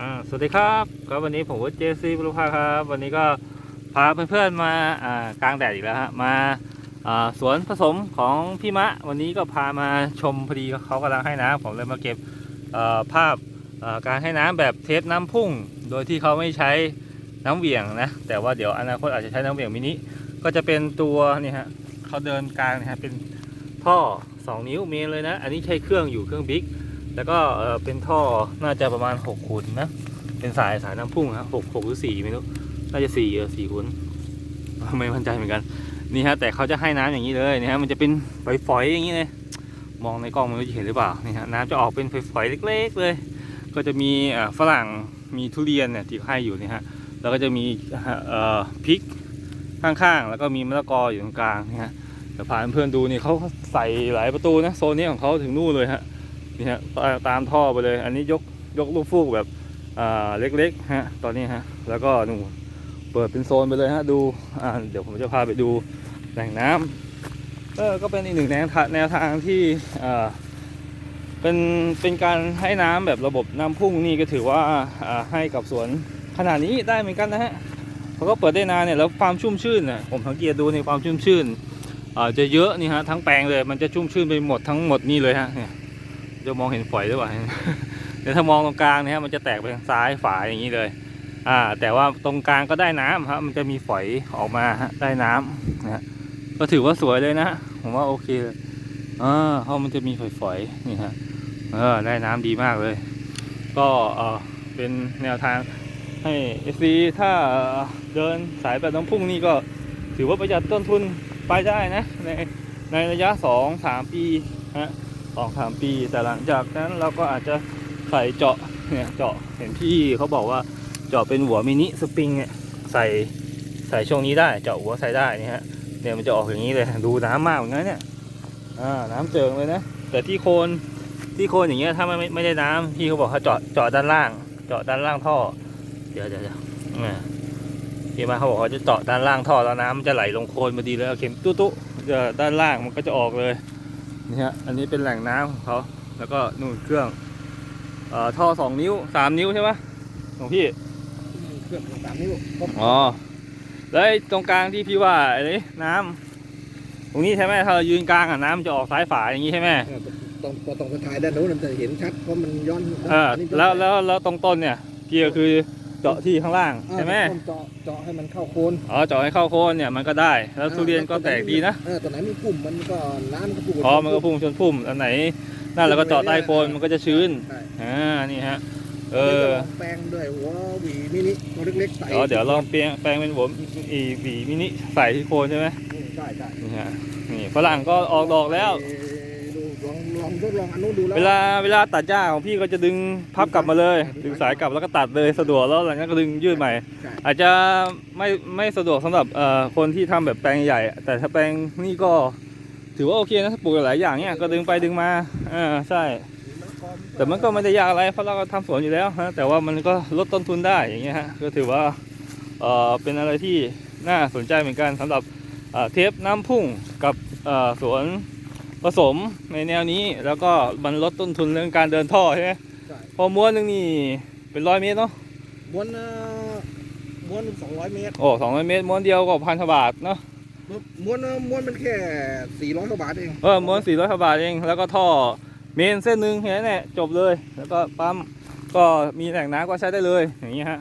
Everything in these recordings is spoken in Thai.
อ่าสวัสดีครับก็วันนี้ผมว่าเจซีบรุภาครับ วันนี้ก็พาเพื่อนๆมาอ่ากลางแดดอีกแล้วฮะมาอ่าสวนผสมของพี่มะ วันนี้ก็พามาชมพอดีเขากำลังให้น้ำผมเลยมาเก็บอ่อภาพอ่อการให้น้ำแบบเทสน้ำพุ่ง โดยที่เขาไม่ใช้น้ำเหวี่ยงนะแต่ว่าเดี๋ยวอนาคตอาจจะใช้น้ำเหวี่ยงมินิก็จะเป็นตัวนี่ฮะเขาเดินกลางนะฮะเป็นท่อ 2 นิ้วเมนเลยนะ อันนี้ใช้เครื่องอยู่เครื่องบิ๊ก แล้วก็เป็นท่อน่าจะประมาณ6ขุนนะ เป็นสายสายน้ำพุ่งครับหกหกหรือสี่ไม่รู้ น่าจะสี่เออสี่ขุนไม่มั่นใจเหมือนกัน นี่ฮะแต่เขาจะให้น้ำอย่างนี้เลยนี่ฮะมันจะเป็นฝอยๆอย่างนี้เลย มองในกล้องมันจะเห็นหรือเปล่า นี่ฮะน้ำจะออกเป็นฝอยๆเล็ก ๆ เลย ก็จะมีฝรั่ง มีทุเรียนเนี่ยที่ให้อยู่นี่ฮะ แล้วก็จะมีพริกข้างๆ แล้วก็มีมะละกออยู่ตรงกลางนี่ฮะเดี๋ยวพาเพื่อนดูนี่เขาใส่หลายประตูนะโซนนี้ของเขาถึงนู่นเลยฮะ นี่ฮะตามท่อไปเลย อันนี้ยกยกลูกฟูกแบบอ่าเล็กๆฮะตอนนี้ฮะแล้วก็นู่นเปิดเป็นโซนไปเลยฮะดูอ่าเดี๋ยวผมจะพาไปดูแหล่งน้ำเออก็เป็นอีกหนึ่งแนวทางแนวทางที่อ่าเป็นเป็นการให้น้ำแบบระบบน้ำพุ่งนี่ก็ถือว่าอ่าให้กับสวนขนาดนี้ได้เหมือนกันนะฮะเขาก็เปิดได้นานเนี่ยแล้วความชุ่มชื่นเนี่ยผมสังเกตดูในความชุ่มชื่นอ่าจะเยอะนี่ฮะทั้งแปลงเลยมันจะชุ่มชื่นไปหมดทั้งหมดนี่เลยฮะเนี่ย จะมองเห็นฝอยหรือเปล่าเดี๋ยวถ้ามองตรงกลางเนะฮะมันจะแตกไปทางซ้ายฝาอย่างนี้เลย อ่า แต่ว่าตรงกลางก็ได้น้ำครับ มันจะมีฝอยออกมาได้น้ำนะฮะก็ถือว่าสวยเลยนะ ผมว่าโอเคเลยอ่าเพราะมันจะมีฝอยๆนี่ฮะเออได้น้ำดีมากเลย ก็เออเป็นแนวทางให้เอซีถ้าเดินสายแบบน้ำพุ่งนี่ก็ถือว่าประหยัดต้นทุนไปได้นะ ในในระยะสองสามปีฮะ สองสามปี แต่หลังจากนั้นเราก็อาจจะใส่เจาะเนี่ยเจาะเห็นพี่เขาบอกว่าเจาะเป็นหัวมินิสปริงเนี่ยใส่ใส่ช่วงนี้ได้เจาะหัวใส่ได้นี่ฮะเนี่ยมันจะออกอย่างนี้เลยดูน้ำมากเหมือนกันเนี่ยอ่าน้ำเจิงเลยนะแต่ที่โคนที่โคนอย่างเงี้ยถ้าไม่ไม่ไม่ได้น้ำพี่เขาบอกเขาเจาะเจาะด้านล่าง เจาะด้านล่างท่อ เดี๋ยวเดี๋ยวเดี๋ยวพี่มาเขาบอกเขาจะเจาะด้านล่างท่อแล้วน้ำมันจะไหลลงโคนพอดีเลยเอาเข็มตุ๊ตุ๊เดี๋ยวด้านล่างมันก็จะออกเลย นี่ฮะอันนี้เป็นแหล่งน้ำของเขาแล้วก็นู่นเครื่องเอ่อท่อสองนิ้วสามนิ้วใช่ไหมของพี่เครื่องสามนิ้วครบอ๋อแล้วไอ้ตรงกลางที่พี่ว่าไอ้นี่น้ำตรงนี้ใช่ไหมถ้าเรายืนกลางอะน้ำมันจะออกซ้ายฝาอย่างนี้ใช่ไหมเออตรงตรงตรงไปถ่ายด้านโน้นมันจะเห็นชัดเพราะมันย้อนเออนนี้ย้อนแล้วแล้วแล้วตรงต้นเนี่ยพี่ก็คือ เจาะที่ข้างล่างเออใช่ไหมต้นเจาะเจาะให้มันเข้าโคนอ๋อเจาะให้เข้าโคนเนี่ยมันก็ได้ แล้วทุเรียนก็แตกดีนะเออตัวไหนมีกลุ่มมันก็น้ำมันก็ปุ่อ๋อมันก็พุ่งชนพุ่มอันไหนนั่นเราก็เจาะใต้โคนมันก็จะชื้นใช่อ่านี่ฮะเอเอออแปลงด้วยหัวหวีมินิตัวเล็กๆใส่เดี๋ยวเดี๋ยวลองเปลี่ยนแปลงเป็นหัวอีหวีมินิใส่ที่โคนใช่ไหมอืมใช่ใช่นี่ฮะนี่ฝรั่งก็ออกดอกแล้วเออดู ลองลองทดลองอันนู้นดูแล้วเวลาเวลาตัดหญ้าของพี่ก็จะดึงพับกลับมาเลย ดึงสายกลับแล้วก็ตัดเลยสะดวกแล้วหลังจากนั้นก็ดึงยืดใหม่ ใช่อาจจะไม่ไม่สะดวกสำหรับเอ่อคนที่ทำแบบแปลงใหญ่ แต่ถ้าแปลงนี่ก็ถือว่าโอเคนะถ้าปลูกหลายอย่างเนี่ยก็ดึงไปดึงมาอ่าใช่ แต่มันก็ไม่ได้ยากอะไรเพราะเราก็ทำสวนอยู่แล้วฮะแต่ว่ามันก็ลดต้นทุนได้อย่างเงี้ยฮะก็ถือว่าเอ่อเป็นอะไรที่น่าสนใจเหมือนกันสำหรับเอ่อเทปน้ำพุ่งกับเอ่อสวน ผสมในแนวนี้แล้วก็มันลดต้นทุนเรื่องการเดินท่อใช่ไหมใช่พอม้วนหนึงนี่เป็นร้อยเมตรเนาะม้วนเอ่อม้วนสองร้อยเมตรโอ้สองร้อยเมตรม้วนเดียวก็พันบาทเนาะม้วนเอ่อม้วนมันแค่สี่ร้อยกว่าบาทเองเออม้วนสี่ร้อยบาทเองแล้วก็ท่อเมนเส้นหนึ่งแค่นั้นแหละจบเลย แล้วก็ปั๊มก็มีแหล่งน้ำก็ใช้ได้เลยอย่างนี้ฮะ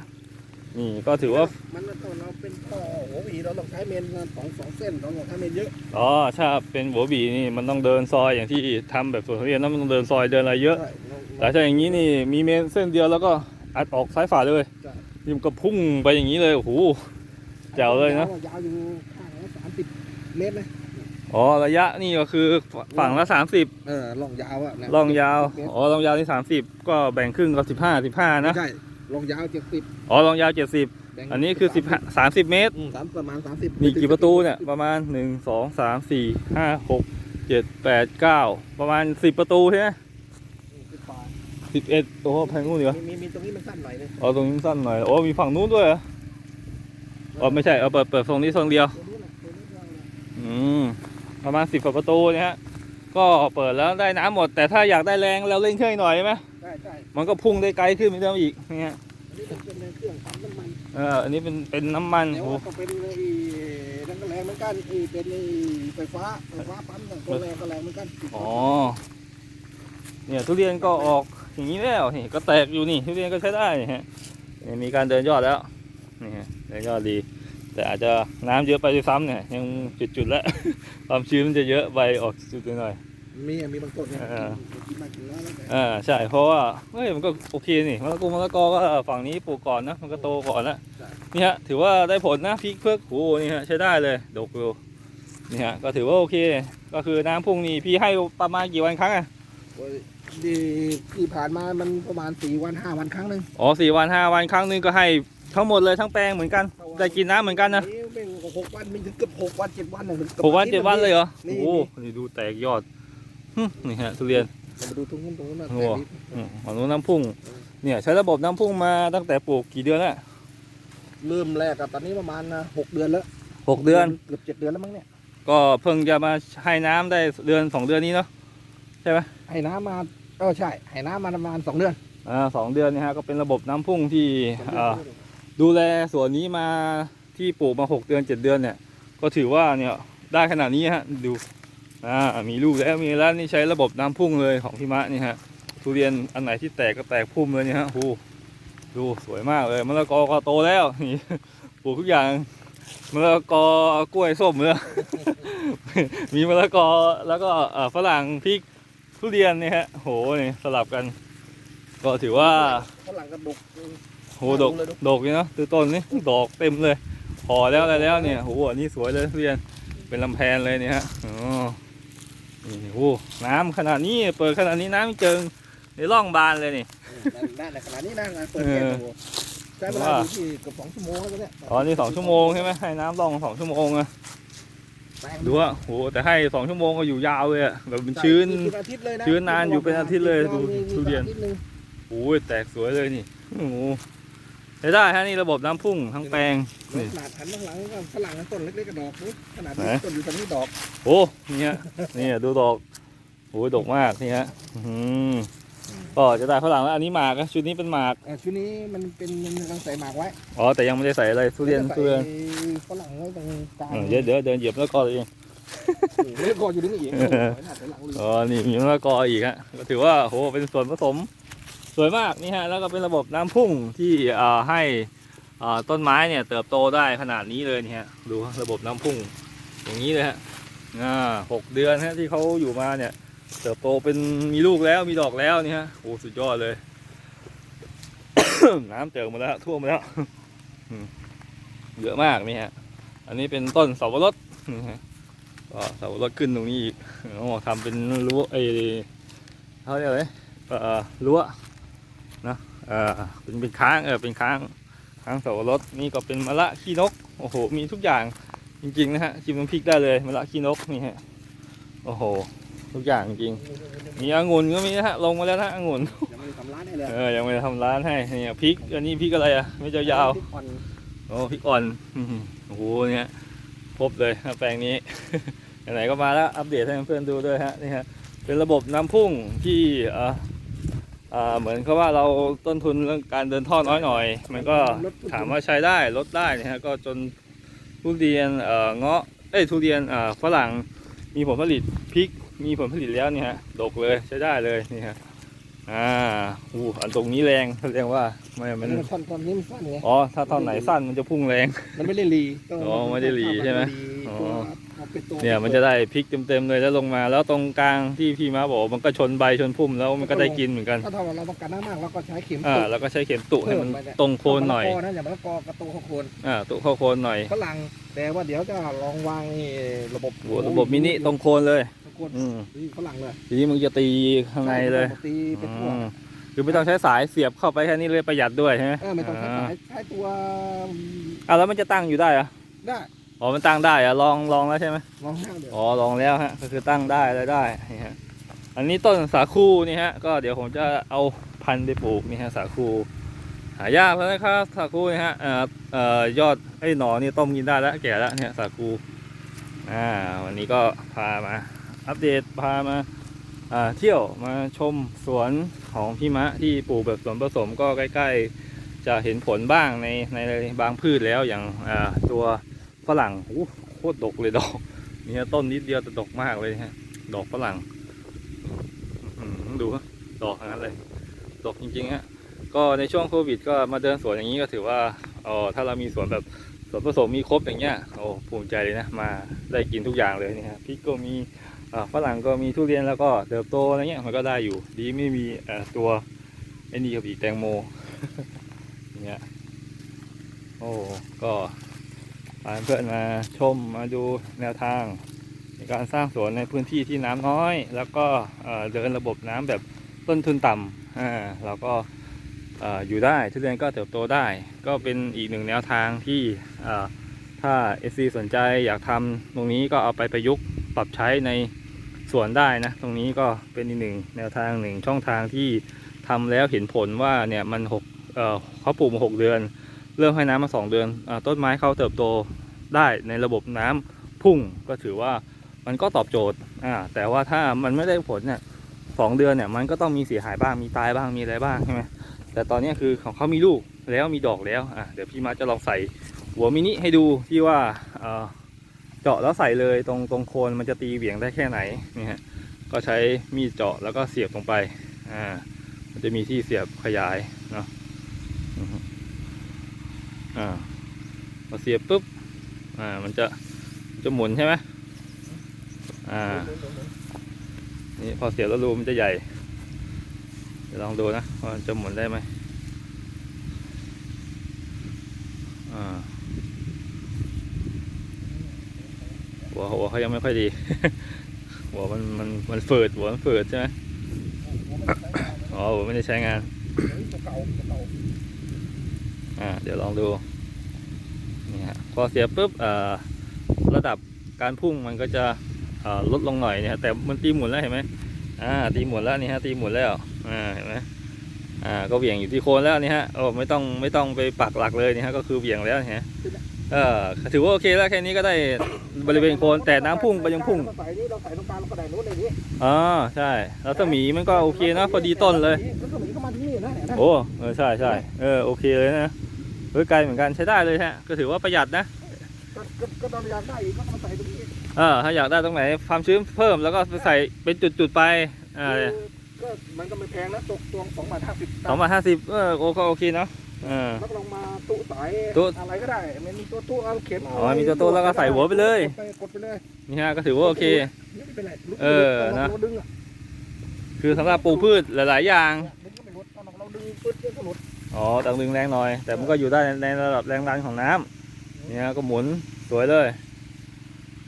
นี่ก็ถือว่า มันต้องเราเป็น ต่อหัวหวีเราต้องใช้เมนสองสองเส้นเราต้องใช้เมนเยอะอ๋อถ้าเป็นหัวบีนี่มันต้องเดินซอยอย่างที่ทำแบบสวนทุเรียนแล้วมันต้องเดินซอยเดินอะไรเยอะ ใช่แต่ถ้าอย่างนี้นี่มีเมนเส้นเดียวแล้วก็อัดออกซ้ายฝาเลยใช่ยิมนก็พุ่งไปอย่างนี้เลยโอ้โหแจ๋วเลยนะยาวอยู่ข้างละสามสิบเมตรนะอ๋อระยะนี่ก็คือฝั่งละ30เออล่องยาวอะนะลองยาวเมตรอ๋อลองยาวนี่30 ก็แบ่งครึ่งก็15 15นะใช่ล่องยาวเจ็ดสิบอ๋อลองยาว 70 อันนี้คือ10 30เมตร อืมสามประมาณสามสิบมีกี่ประตูเนี่ย ประมาณ1 2 3 4 5 6 7 8 9ประมาณ10ประตูใช่ไหมสิบกว่า11โอ้โหแพงงูเหรอมีมีมีตรงนี้มันสั้นหน่อยนึงอ๋อตรงนี้สั้นหน่อยโอ้มีฝั่งนู้นด้วยเหรออ๋อไม่ใช่เอาเปิดเปิดตรงนี้ตรงเดียว ตัวนู้นน่ะตัวนู้นยาวเลยอืมประมาณ10กว่าประตูเนี่ยฮะก็เปิดแล้วได้น้ำหมด แต่ถ้าอยากได้แรงเราเร่งเครื่องหน่อยไหมใช่ใช่มันก็พุ่งได้ไกลขึ้นไปเดิมอีกเนี่ย เอออันนี้เป็นเป็นน้ำมันเดี๋ยวโอ้ก็เป็นไอ้นั่นก็แรงเหมือนกันไอ้เป็นไอ้ไฟฟ้าไฟฟ้าปั๊มเนี่ยตัวแรงก็แรงเหมือนกันอ๋อเนี่ยทุเรียนก็ออกอย่างนี้แล้วนี่ก็แตกอยู่นี่ทุเรียนก็ใช้ได้นี่ฮะนี่มีการเดินยอดแล้วนี่ฮะเดินยอดดี แต่อาจจะน้ำเยอะไปด้วยซ้ำเนี่ยยังจุดๆแล้ว ความชื้นมันจะเยอะใบออกจุดๆหน่อย มีมีบางต้นเนี่ยเออ กินมากินน้อยแล้วแต่อ่าใช่เพราะว่าเฮ้ยมันก็โอเคนี่มะละกอมะละกอก็ฝั่งนี้ปลูกก่อนนะมันก็โตก่อนแล้วนี่ฮะถือว่าได้ผลนะพริกเพือกโหนี่ฮะใช้ได้เลยดกอยู่นี่ฮะก็ถือว่าโอเค ก็คือน้ำพุ่งนี่พี่ให้ประมาณกี่วันครั้งอะโอ้ยดีที่ผ่านมามันประมาณสี่วันห้าวันครั้งหนึ่งอ๋อสี่วันห้าวันครั้งหนึงก็ให้ทั้งหมดเลยทั้งแปลงเหมือนกันได้กินน้ำเหมือนกันนะเป็นหกวันมีถึงเกือบหกวันเจ็ดวันหนึ่งหกวันเจ็ดวันเลยเหรอนี่โอ้โหนี่ดูแตกยอดหึ นี่ฮะทุเรียนเรามาดูตรงนู้นตรงนู้นนะโอ้แต่นี่อืมฝั่งนู้นน้ำพุ่ง เนี่ยใช้ระบบน้ำพุ่งมาตั้งแต่ปลูกกี่เดือนแล้วเริ่มแรกอะตอนนี้ประมาณนะหกเดือนแล้วหกเดือนเกือบเจ็ดเดือนแล้วมั้งเนี่ย ก็เพิ่งจะมาให้น้ำได้เดือนสองเดือนนี้เนาะให้น้ำมาเออใช่ให้น้ำมาประมาณสองเดือนอ่าสองเดือนนะฮะก็เป็นระบบน้ำพุ่งที่อ่าดูแลส่วนนี้มาที่ปลูกมาหกเดือนเจ็ดเดือนเนี่ย ก็ถือว่าเนี่ยได้ขนาดนี้ฮะดู อ่ามีลูกแล้วมีแล้วนี่ใช้ระบบน้ำพุ่งเลยของพี่มะนี่ฮะทุเรียนอันไหนที่แตกก็แตกพุ่มเลยเนี่ยฮะโอ้โหดูสวยมากเลยมะละกอก็โตแล้วนี่ปลูกทุกอย่างมะละกอกล้วยส้มเลยมีมะละกอแล้วก็เอ่อฝรั่งพริกทุเรียนเนี่ยฮะโหนี่สลับกัน ก็ถือว่าฝรั่งกระดุกโหดกดกเลยเนาะตัวต้นนี่ดอกเต็มเลยพอแล้วอะไรแล้วเนี่ยโหอันนี้สวยเลยทุเรียนเป็นลำแพนเลยเนี่ยฮะอ๋อ นี่โหน้ำขนาดนี้เปิดขนาดนี้น้ำไม่เจิงในร่องบานเลยนี่ได้ในขนาดนี้นะงานเปิดแก๊สโอ้โหใช้เวลาอยู่ที่เกือบสองชั่วโมงแล้วเนี่ยอ๋อนี่สองชั่วโมงใช่ไหมให้น้ำร่องสองชั่วโมงอะแปลงดูว่าโหแต่ให้สองชั่วโมงก็อยู่ยาวเลยอะแบบมันชื้นเป็นอาทิตย์เลยนะชื้นนานอยู่เป็นอาทิตย์เลยดูทุเรียนอาทิตหงโอ้ยแตกสวยเลยนี่โอ้โห ใช้ได้ฮะนี่ระบบน้ำพุ่งทั้งแปลงนี่ขนาดหันข้างหลังก็ฝรั่งต้นเล็กๆกระดอกนี่ขนาดไหนต้นอยู่ตรงนี้ดอกโอ้เนี่ยนี่ดูดอกโอ้ยดกมากนี่ฮะอื้อหือก็จะได้ฝรั่งแล้วอันนี้หมากนะชุดนี้เป็นหมากเอ่อชุดนี้มันเป็นมันกำลังใส่หมากไว้อ๋อแต่ยังไม่ได้ใส่อะไรทุเรียนใส่ทุเรียนฝรั่งไว้ตรงกลางเออเดี๋ยวเดี๋ยวเดินเหยียบแล้วก็เอง เลือกกออยู่ตรงนี้อีกเออโอ้โหหน้าใส่หลังเลย อ๋อนี่มีมะละกออีกฮะก็ถือว่าโหเป็นส่วนผสม สวยมากนี่ฮะแล้วก็เป็นระบบน้ำพุ่งที่ให้ต้นไม้เนี่ยเติบโตได้ขนาดนี้เลยเนี่ยฮะดูระบบน้ำพุ่งอย่างนี้เลยฮะอ่าหกเดือนฮะที่เขาอยู่มาเนี่ยเติบโตเป็นมีลูกแล้วมีดอกแล้วนี่ฮะโอ้สุดยอดเลย น้ำเจิงมาแล้วท่วมมาแล้วเยอะมากนี่ฮะอันนี้เป็นต้นเสาวรสนี่ฮะก็เสาวรสขึ้นตรงนี้อีกทำเป็นรั้วไอ้เขาเรียกอะไรรั้ว เอ่อเป็นเป็นค้างเออเป็นค้างค้างเสาวรสนี่ก็เป็นมะละขี้นกโอ้โหมีทุกอย่างจริงๆนะฮะจิ้มน้ำพริกได้เลยมะละขี้นกนี่ฮะโอ้โห ทุกอย่างจริง มีองุ่นก็มีนะฮะลงมาแล้วนะองุ่นยังไม่ได้ทำร้านให้เลยเออยังไม่ได้ทำร้านให้เนี่ยพริกอันนี้พริกอะไรอะไม่ยาวพริกอ่อนๆโอ้พริกอ่อนอื้อหือโอ้โหเนี่ยพบเลยนะแปลงนี้ไหนๆก็มาแล้วอัปเดตให้เพื่อนๆดูด้วยฮะนี่ฮะเป็นระบบน้ำพุ่งที่เอ่อ เหมือนกับว่าเราต้นทุนเรื่องการเดินท่อน้อยหน่อย มันก็ถามว่าใช้ได้ลดได้นะฮะก็จนทุเรียนเอ่อเงาะเอ้ยทุเรียนเอ่อฝรั่งมีผลผลิตพริกมีผลผลิตแล้วเนี่ยฮะดกเลยใช้ได้เลยนี่ฮะ อ่าอู้อันตรงนี้แรงแสดงว่าไม่มันมันท่อนท่อนนี้มันสั้นไงอ๋อถ้าท่อนไหนสั้นมันจะพุ่งแรง มันไม่ได้รีต้องอ๋อไม่ได้รีใช่ไหมอ๋อตัวเอาเป็นตัวเนี่ยมันจะได้พริกเต็มๆเลยแล้วลงมา แล้วตรงกลางที่พี่มาบอกมันก็ชนใบชนพุ่มแล้วมันก็ได้กินเหมือนกันถ้าทำเราต้องการน้ำมากเราก็ใช้เข็มอ่าตุกแล้วก็ใช้เข็มตุให้มันเพิ่มไปเนี่ยตรงโคนหน่อยมะละกอนะอย่ามะละกอกระตูเข้าโคนอ่าตุเข้าโคนหน่อยฝรั่งแต่ว่าเดี๋ยวจะลองวางนี่ระบบโหระบบมินิตรงโคนเลย โคนอืมนี่ฝรั่งเลยทีนี้มึงจะตีข้างในเลยตีเป็นตัวอืมคือไม่ต้องใช้สายเสียบเข้าไปแค่นี้เลยประหยัดด้วยใช่ไหมเออไม่ต้องใช้สายใช้ตัวอ่าแล้วมันจะตั้งอยู่ได้เหรอได้อ๋อมันตั้งได้เหรอะลองลองแล้วใช่ไหมลองนั่งเดี๋ยวอ๋อลองแล้วฮะก็คือตั้งได้อะไรได้นี่ฮะอันนี้ต้นสาคูนี่ฮะก็เดี๋ยวผมจะเอาพันธุ์ไปปลูกนี่ฮะสาคูหายากแล้วนะครับสาคูนี่ฮะเอ่อเอ่อยอดไอ้ยหนอนี่ต้มกินได้แล้วแก่แล้วเนี่ยสาคูอ่าวันนี้ก็พามา อัปเดตพามาเที่ยวมาชมสวนของพี่มะที่ปลูกแบบสวนผสมก็ใกล้ ๆ จะเห็นผลบ้างในในบางพืชแล้วอย่างตัวฝรั่งโคตรดกเลยดอกเนี่ยต้นนิดเดียวแต่ดกมากเลยฮะดอกฝรั่งดูดอกทั้งนั้นเลยดกจริงๆฮะก็ในช่วงโควิด ก็มาเดินสวนอย่างนี้ก็ถือว่าอ๋อถ้าเรามีสวนแบบสวนผสมมีครบอย่างเงี้ยโอ้ภูมิใจเลยนะมาได้กินทุกอย่างเลยนี่ฮะพริกก็มี ฝรั่งก็มีทุเรียนแล้วก็เติบโตอะไรเงี้ยมันก็ได้อยู่ ดีไม่มีตัวไอ้นี่กับอีกแตงโมอย่างเงี้ยโอ้ก็พาเพื่อนมาชมมาดูแนวทาง ในการสร้างสวนในพื้นที่ที่น้ำน้อย แล้วก็เดินระบบน้ำแบบต้นทุนต่ำอ่าเราก็อยู่ได้ทุเรียนก็เติบโตได้ ก็เป็นอีกหนึ่งแนวทางที่เอ่อถ้า SC สนใจอยากทำตรงนี้ก็เอาไปประยุกต์ปรับใช้ใน สวนได้นะ ตรงนี้ก็เป็นอีกหนึ่งแนวทางหนึ่งช่องทางที่ทำแล้วเห็นผลว่าเนี่ยมันหกเเขาปลูกมาหกเดือน เริ่มให้น้ำมาสองเดือนอต้นไม้เขาเติบโตได้ในระบบน้ำพุ่งก็ถือว่ามันก็ตอบโจทย์อ่าแต่ว่าถ้ามันไม่ได้ผลเนี่ยสองเดือนเนี่ยมันก็ต้องมีเสียหายบ้างมีตายบ้างมีอะไรบ้างใช่ไหมแต่ตอนนี้คือของเขามีลูกแล้วมีดอกแล้วอะเดี๋ยวพี่มาจะลองใส่หัวมินิให้ดูที่ว่าเออ เจาะแล้วใส่เลยตรงตรงโคนมันจะตีเหวี่ยงได้แค่ไหนนี่ฮะก็ใช้มีดเจาะแล้วก็เสียบลงไปอ่ามันจะมีที่เสียบขยายเนาะอ่าพอเสียบปุ๊บอ่ามันจะจะหมุนใช่ไหมอ่านี่พอเสียบแล้วรูมันจะใหญ่เดี๋ยวลองดูนะว่ามันจะหมุนได้ไหมอ่า หัวหัวเขายังไม่ค่อยดี หัวมันมันมันฝืดหัวมันฝืดใช่ไหมอ๋อหัวไม่ได้ใช้งานอ่าเดี๋ยวลองดูนี่ฮะพอเสียปุ๊บเอ่อระดับการพุ่งมันก็จะเอ่อลดลงหน่อยเนี่ยฮะแต่มันตีหมุนแล้วเห็นไหมอ่าตีหมุนแล้วนี่ฮะตีหมุนแล้วอ่าเห็นไหมอ่าก็เหวี่ยงอยู่ที่โคนแล้วนี่ฮะโอ้ไม่ต้องไม่ต้องไปปักหลักเลยนี่ฮะก็คือเหวี่ยงแล้วนี่ฮะเออถือว่าโอเคแล้วแค่นี้ก็ได้ บริเวณโคนแต่น้ำพุ่งก็ยังพุ่งเราใส่นี่เราใส่ตรงกลางเราก็ได้นู้นเลยนี่อ๋อใช่แล้วสมีมันก็โอเคนะพอดีต้นเลยแล้วสมีก็มาที่นี่นะเนี่ยนะโอ้เออใช่ใช่เออโอเคเลยนะเฮ้ยไกลเหมือนกันใช้ได้เลยฮะก็ถือว่าประหยัดนะก็ก็ก็ตอนอยากได้อีกก็มาใส่ตรงนี้เออถ้าอยากได้ตรงไหนความชื้นเพิ่มแล้วก็ไปใส่เป็นจุดๆไปอ่าก็มันก็ไม่แพงนะตกตวงสองบาทห้าสิบสองบาทห้าสิบเออโอก็โอเคเนาะ เออ แล้วก็ลองมาตู้สายตู้อะไรก็ได้มันมีตัวตู้เอาเข็มอ๋อมีตัวตู้แล้วก็ใส่หัวไปเลย กดกดไปเลยนี่ฮะก็ถือว่าโอเค ไม่เป็นไรเออนะ เราดึงอะคือสำหรับปลูกพืชหลาย ๆ อย่างดึงก็ไม่ลดตอนเราดึงปึ๊ดก็หลุดอ๋อต้องดึงแรงหน่อย แต่มันก็อยู่ได้ในในระดับแรงดันของน้ำนี่ฮะก็หมุนสวยเลย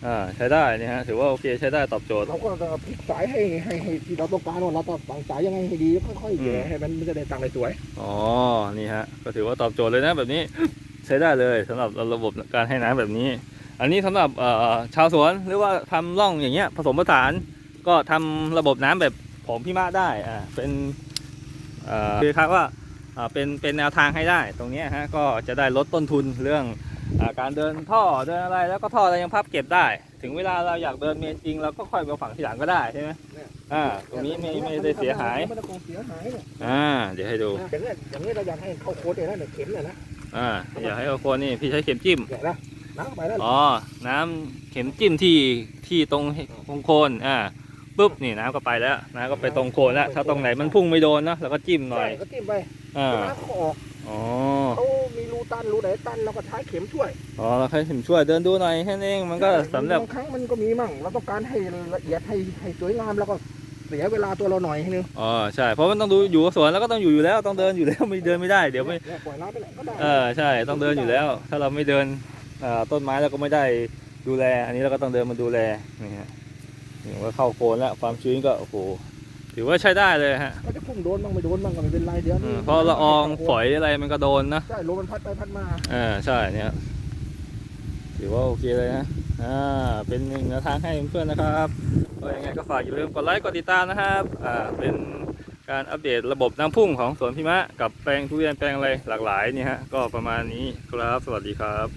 อ่าใช้ได้นี่ฮะถือว่าโอเคใช้ได้ตอบโจทย์ เราก็จะพลิกสายให้ให้ให้ที่เราต้องการว่าเราต้องตั้งสายยังไงให้ดีค่อยๆแย่ให้มันมันจะได้ตั้งได้สวยอ๋อ นี่ฮะ ก็ถือว่าตอบโจทย์เลยนะแบบนี้ ใช้ได้เลยสำหรับระบบการให้น้ำแบบนี้ อันนี้สำหรับเอ่อชาวสวนหรือว่าทำร่องอย่างเงี้ยผสมผสานก็ทำระบบน้ำแบบของพี่มาได้อ่าเป็นเอ่อคือครับว่าอ่าเป็นเป็นแนวทางให้ได้ตรงเนี้ยฮะก็จะได้ลดต้นทุนเรื่องอา การเดินท่อเดินอะไรแล้วก็ท่อเรายังพับเก็บได้ ถึงเวลาเราอยากเดินเมนจริงเราก็ค่อยมาฝังทีหลังก็ได้ใช่ไหมอ่าตรงนี้ไม่ไม่ได้เสียหายไม่ได้เสียหายเนี่ยอ่าเดี๋ยวให้ดูอย่างนี้อย่างนี้เราอยากให้เข้าโค้ดเนี่ยนะเนี่ยเข็มเนี่ยนะอ่าอยากให้เอาคนนี่พี่ใช้เข็มจิ้มเนี่ยนะน้ำเข้าไปแล้วอ๋อน้ำเข็มจิ้มที่ที่ตรงตรงโคนอ่าปุ๊บนี่น้ำก็ไปแล้วน้ำก็ไปตรงโคนแล้วถ้าตรงไหนมันพุ่งไม่โดนเนอะเราก็จิ้มหน่อยใช่ก็จิ้มไปอ่าน้ำก็ออกอ๋อเขามีรู ตันรูไหนตันเราก็ใช้เข็มช่วยอ๋อเราใครเข็มช่วยเดินดูหน่อยแค่นั้นเองมันก็สำหรับบางครั้งมันก็มีมั่งเราต้องการให้ละเอียดให้ให้สวยงามแล้วก็เสียเวลาตัวเราหน่อยนึงอ๋อใช่เพราะมันต้องดูอยู่กับสวนแล้วก็ต้องอยู่อยู่แล้วต้องเดินอยู่แล้วไม่เดินไม่ได้เดี๋ยวไม่นี่ปล่อยน้ำไปไหนก็ได้เออใช่ต้องเดินอยู่แล้ว ถ้าเราไม่เดินอ่าต้นไม้เราก็ไม่ได้ดูแล อันนี้เราก็ต้องเดินมาดูแลนี่ฮะนี่ว่าเข้าโคนแล้วความชื้นก็โอ้โห ถือว่าใช้ได้เลยฮะก็จะพุ่งโดนบ้างไม่โดนบ้างก็ไม่เป็นไรเดี๋ยวอืนี้มเพราะละอองฝอยอะไรมันก็โดนนะ ใช่ลมมันพัดไปพัดมาอ่าใช่เนี่ยถือว่าโอเคเลยนะอ่าเป็นหนึ่งแนวทางให้เพื่อนๆนะครับก็ยังไงก็ฝากอย่าลืมกดไลค์กดติดตามนะครับอ่าเป็นการอัปเดตระบบน้ำพุ่งของสวนพิมะกับแปลงทุเรียนแปลงอะไรหลากหลายเนี่ยฮะก็ประมาณนี้ครับสวัสดีครับ